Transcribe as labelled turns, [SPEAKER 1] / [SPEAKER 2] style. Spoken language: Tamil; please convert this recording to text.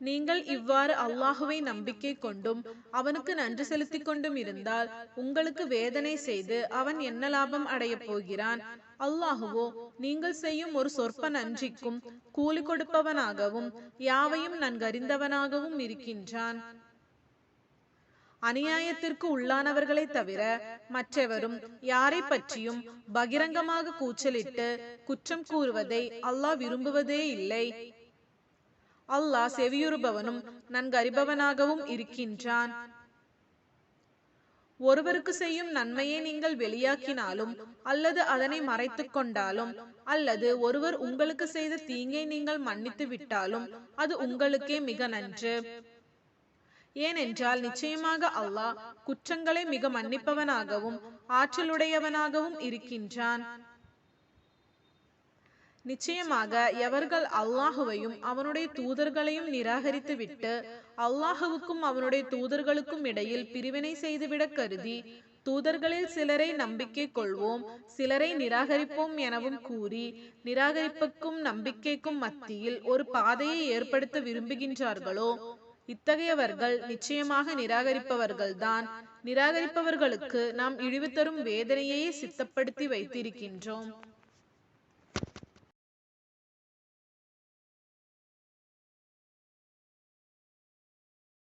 [SPEAKER 1] நீங்கள் இவ்வாறு அல்லாஹுவை நம்பிக்கை கொண்டும் அவனுக்கு நன்றி செலுத்திக் கொண்டும் இருந்தால் உங்களுக்கு வேதனை செய்து அவன் என்ன லாபம் அடையப் போகிறான்? அல்லாஹுவோ நீங்கள் செய்யும் ஒரு சொற்ப நன்றிக்கும் கூலி கொடுப்பவனாகவும் யாவையும் நன்கறிந்தவனாகவும் இருக்கின்றான். அநியாயத்திற்கு உள்ளானவர்களை தவிர மற்றவரும் யாரை பற்றியும் பகிரங்கமாக கூச்சலிட்டு குற்றம் கூறுவதை அல்லாஹ் விரும்புவதே இல்லை. அல்லாஹ் செவியுறுபவனும் நன்கறிபவனாகவும் இருக்கின்றான். ஒருவருக்கு செய்யும் நன்மையை நீங்கள் வெளியாக்கினாலும் அல்லது அதனை மறைத்து கொண்டாலும் அல்லது ஒருவர் உங்களுக்கு செய்த தீங்கை நீங்கள் மன்னித்து விட்டாலும் அது உங்களுக்கே மிக நன்று. ஏனென்றால் நிச்சயமாக அல்லாஹ் குற்றங்களை மிக மன்னிப்பவனாகவும் ஆற்றலுடையவனாகவும் இருக்கின்றான். நிச்சயமாக எவர்கள் அல்லாஹுவையும் அவனுடைய தூதர்களையும் நிராகரித்து விட்டு அல்லாஹுவுக்கும் அவனுடைய தூதர்களுக்கும் இடையில் பிரிவினை செய்துவிட கருதி தூதர்களில் சிலரை நம்பிக்கை கொள்வோம் சிலரை நிராகரிப்போம் எனவும் கூறி நிராகரிப்புக்கும் நம்பிக்கைக்கும் மத்தியில் ஒரு பாதையை ஏற்படுத்த விரும்புகின்றார்களோ? இத்தகையவர்கள் நிச்சயமாக நிராகரிப்பவர்கள்தான். நிராகரிப்பவர்களுக்கு நாம் இழிவு தரும் வேதனையே சித்தப்படுத்தி வைத்திருக்கின்றோம்.